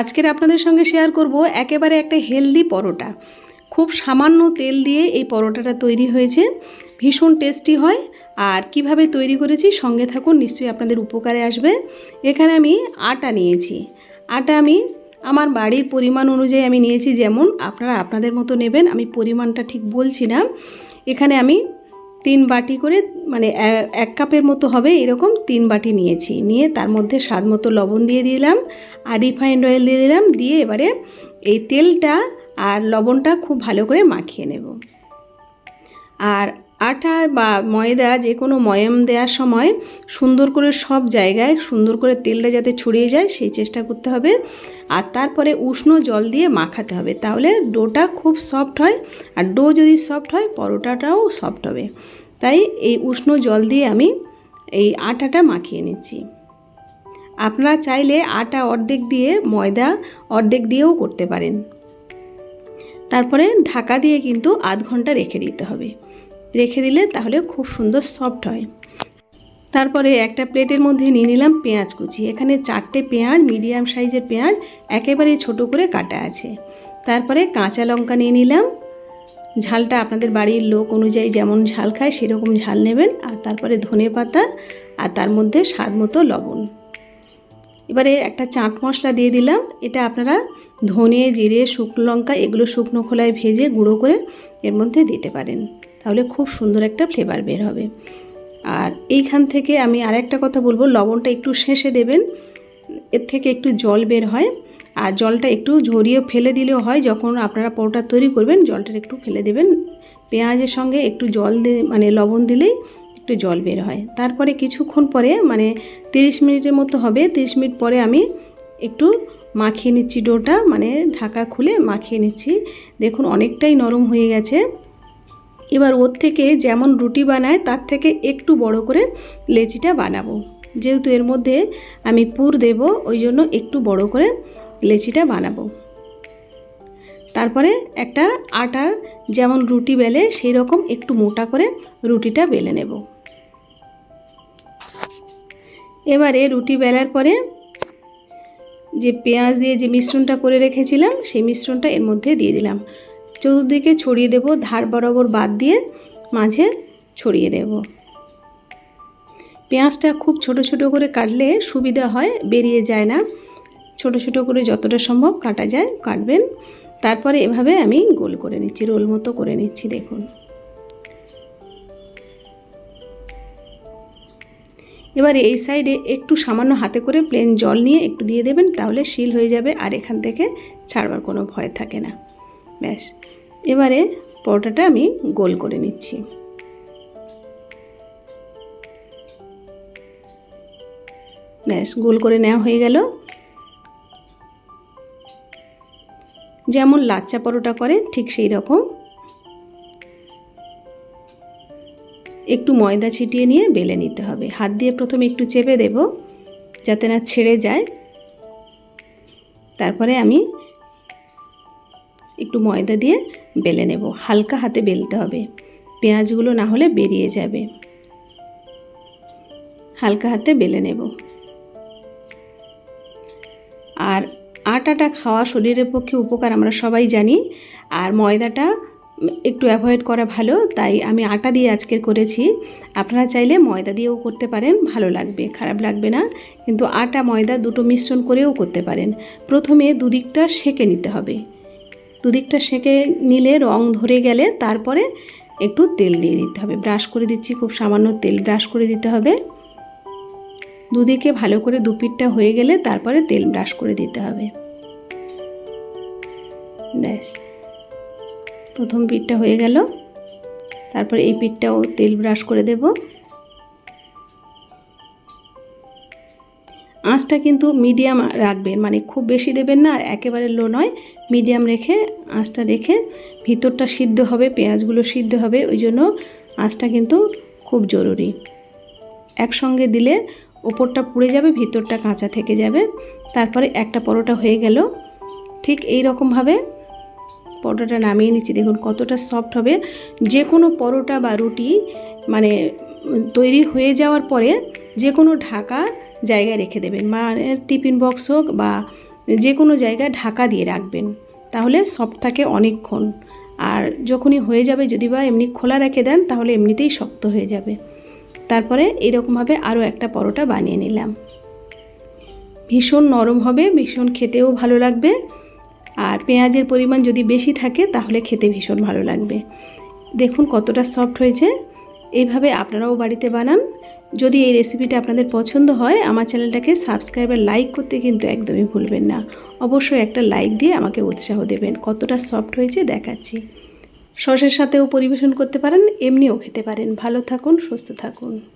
আজকের আপনাদের সঙ্গে শেয়ার করব একেবারে একটা হেলদি পরোটা। খুব সামান্য তেল দিয়ে এই পরোটাটা তৈরি হয়েছে। ভীষণ টেস্টি হয়। আর কীভাবে তৈরি করেছি সঙ্গে থাকুন, নিশ্চয়ই আপনাদের উপকারে আসবে। এখানে আমি আটা নিয়েছি। আটা আমি আমার বাড়ির পরিমাণ অনুযায়ী আমি নিয়েছি যেমন আপনারা আপনাদের মতো নেবেন, আমি পরিমাণটা ঠিক বলছি না। এখানে আমি তিন বাটি করে মানে এক কাপের মতো হবে এরকম তিন বাটি নিয়েছি। নিয়ে তার মধ্যে স্বাদ মতো লবণ দিয়ে দিলাম, আর রিফাইন্ড অয়েল দিয়ে দিলাম, দিয়ে এবারে এই তেলটা আর লবণটা খুব ভালো করে মাখিয়ে নেব। আর আটা বা ময়দা যে কোনো ময়াম দেওয়ার সময় সুন্দর করে সব জায়গায় সুন্দর করে তেলটা যাতে ছড়িয়ে যায়, সেই চেষ্টা করতে হবে। আর তারপরে উষ্ণ জল দিয়ে মাখাতে হবে। তাহলে ডোটা খুব সফট হয় আর ডো যদি সফট হয়, পরোটাটাও সফট হবে। তাই এই উষ্ণ জল দিয়ে আমি এই আটাটা মাখিয়ে নিচ্ছি। আপনারা চাইলে আটা অর্ধেক দিয়ে, ময়দা অর্ধেক দিয়েও করতে পারেন। তারপরে ঢাকা দিয়ে কিন্তু আধ ঘণ্টা রেখে দিতে হবে। রেখে দিলে তাহলে খুব সুন্দর সফট হয়। তারপরে একটা প্লেটের মধ্যে নিয়ে নিলাম পেঁয়াজ কুচি। এখানে চারটে পেঁয়াজ, মিডিয়াম সাইজের পেঁয়াজ, একেবারে ছোট করে কাটা আছে। তারপরে কাঁচা লঙ্কা নিয়ে নিলাম। ঝালটা আপনাদের বাড়ির লোক অনুযায়ী যেমন ঝাল খায়, সেরকম ঝাল নেবেন। আর তারপরে ধনে পাতা আর তার মধ্যে স্বাদ মতো লবণ। এবারে একটা চাট মশলা দিয়ে দিলাম। এটা আপনারা ধনে, জিরে, শুকনো লঙ্কা এগুলো শুকনো খোলায় ভেজে গুঁড়ো করে এর মধ্যে দিতে পারেন। তাহলে খুব সুন্দর একটা ফ্লেভার বের হবে। আর এইখান থেকে আমি আরেকটা কথা বলব, লবণটা একটু শেষে দেবেন, এর থেকে একটু জল বের হয়, আর জলটা একটু ঝরিয়ে ফেলে দিলেও হয়, যখন আপনারা পরোটা তৈরি করবেন, জলটা একটু ফেলে দেবেন, পেঁয়াজের সঙ্গে একটু জল মানে লবণ দিলেই একটু জল বের হয়। তারপরে কিছুক্ষণ পরে মানে তিরিশ মিনিটের মতো হবে, তিরিশ মিনিট পরে আমি একটু মাখিয়ে নিচ্ছি ডোটা মানে ঢাকা খুলে মাখিয়ে নিচ্ছি। দেখুন, অনেকটাই নরম হয়ে গেছে। এবার ওর থেকে যেমন রুটি বানায়, তার থেকে একটু বড় করে লেচিটা বানাবো। যেহেতু এর মধ্যে আমি পুর দেব, ওই জন্য একটু বড় করে লেচিটা বানাবো। তারপরে একটা আটার যেমন রুটি বেলে, সেই রকম একটু মোটা করে রুটিটা বেলে নেব। এবারে রুটি বেলার পরে যে পেঁয়াজ দিয়ে যে মিশ্রণটা করে রেখেছিলাম, সেই মিশ্রণটা এর মধ্যে দিয়ে দিলাম। চতুর্দিকে ছড়িয়ে দেব, ধার বরাবর বাদ দিয়ে মাঝে ছড়িয়ে দেব। পেঁয়াজটা খুব ছোট ছোট করে কাটলে সুবিধা হয়, বেরিয়ে যায় না। ছোট ছোট করে যতটা সম্ভব কাটা যায়, কাটবেন। তারপরে এভাবে আমি গোল করে নিচ্ছি, রোল মতো করে নিচ্ছি, দেখুন। এবার এই সাইডে একটু সামান্য হাতে করে প্লেন জল নিয়ে একটু দিয়ে দেবেন, তাহলে শিল হয়ে যাবে আর এখান থেকে ছাড়বার কোনো ভয় থাকে না। ব্যাস। এবারে পরোটাটা আমি গোল করে নিচ্ছি। ব্যাস, গোল করে নেওয়া হয়ে গেল। যেমন লাচ্চা পরোটা করে, ঠিক সেই রকম। একটু ময়দা ছিটিয়ে নিয়ে বেলে নিতে হবে। হাত দিয়ে প্রথমে একটু চেপে দেব, যাতে না ছেড়ে যায়। তারপরে আমি একটু ময়দা দিয়ে বেলে নেব। হালকা হাতে বেলতে হবে। পেঁয়াজগুলো না হলে বেরিয়ে যাবে। হালকা হাতে বেলে নেব। আর আটাটা খাওয়া শরীরের পক্ষে উপকার আমরা সবাই জানি। আর ময়দাটা একটু অ্যাভয়েড করা ভালো। তাই আমি আটা দিয়ে আজকের করেছি। আপনারা চাইলে ময়দা দিয়েও করতে পারেন। ভালো লাগবে, খারাপ লাগবে না। কিন্তু আটা, ময়দা দুটো মিশ্রণ করেও করতে পারেন। প্রথমে দুদিকটা সেকে নিতে হবে। দুদিকটা সেঁকে নিলে রং ধরে গেলে তারপরে একটু তেল দিয়ে দিতে হবে। ব্রাশ করে দিচ্ছি, খুব সামান্য তেল ব্রাশ করে দিতে হবে। দুদিকে ভালো করে দুপিটটা হয়ে গেলে তারপরে তেল ব্রাশ করে দিতে হবে। ব্যাস। প্রথম পিঠটা হয়ে গেল। তারপর এই পিঠটাও তেল ব্রাশ করে দেব। আঁচটা কিন্তু মিডিয়াম রাখবেন মানে খুব বেশি দেবেন না আর একেবারে লো নয়, মিডিয়াম রেখে আঁচটা রেখে ভিতরটা সিদ্ধ হবে, পেঁয়াজগুলো সিদ্ধ হবে, ওই জন্য আঁচটা কিন্তু খুব জরুরি। একসঙ্গে দিলে ওপরটা পুড়ে যাবে, ভিতরটা কাঁচা থেকে যাবে। তারপরে একটা পরোটা হয়ে গেল। ঠিক এই রকমভাবে পরোটাটা নামিয়ে নিচ্ছি। দেখুন কতটা সফট হবে। যে কোনো পরোটা বা রুটি মানে তৈরি হয়ে যাওয়ার পরে যে কোনো ঢাকা জায়গায় রেখে দেবেন। মানে টিফিন বক্স হোক বা যে কোনো জায়গায় ঢাকা দিয়ে রাখবেন। তাহলে সফট থাকে অনেকক্ষণ। আর যখনই হয়ে যাবে যদি বা এমনি খোলা রেখে দেন, তাহলে এমনিতেই শক্ত হয়ে যাবে। তারপরে এরকমভাবে আরও একটা পরোটা বানিয়ে নিলাম। ভীষণ নরম হবে, ভীষণ খেতেও ভালো লাগবে। আর পেঁয়াজের পরিমাণ যদি বেশি থাকে, তাহলে খেতে ভীষণ ভালো লাগবে। দেখুন কতটা সফট হয়েছে। এইভাবে আপনারাও বাড়িতে বানান। যদি এই রেসিপিটা আপনাদের পছন্দ হয়, আমার চ্যানেলটাকে সাবস্ক্রাইব আর লাইক করতে কিন্তু একদমই ভুলবেন না। অবশ্যই একটা লাইক দিয়ে আমাকে উৎসাহ দেবেন, কতটা সফট হয়েছে দেখাচ্ছি। সসের সাথেও পরিবেশন করতে পারেন, এমনিও খেতে পারেন। ভালো থাকুন, সুস্থ থাকুন।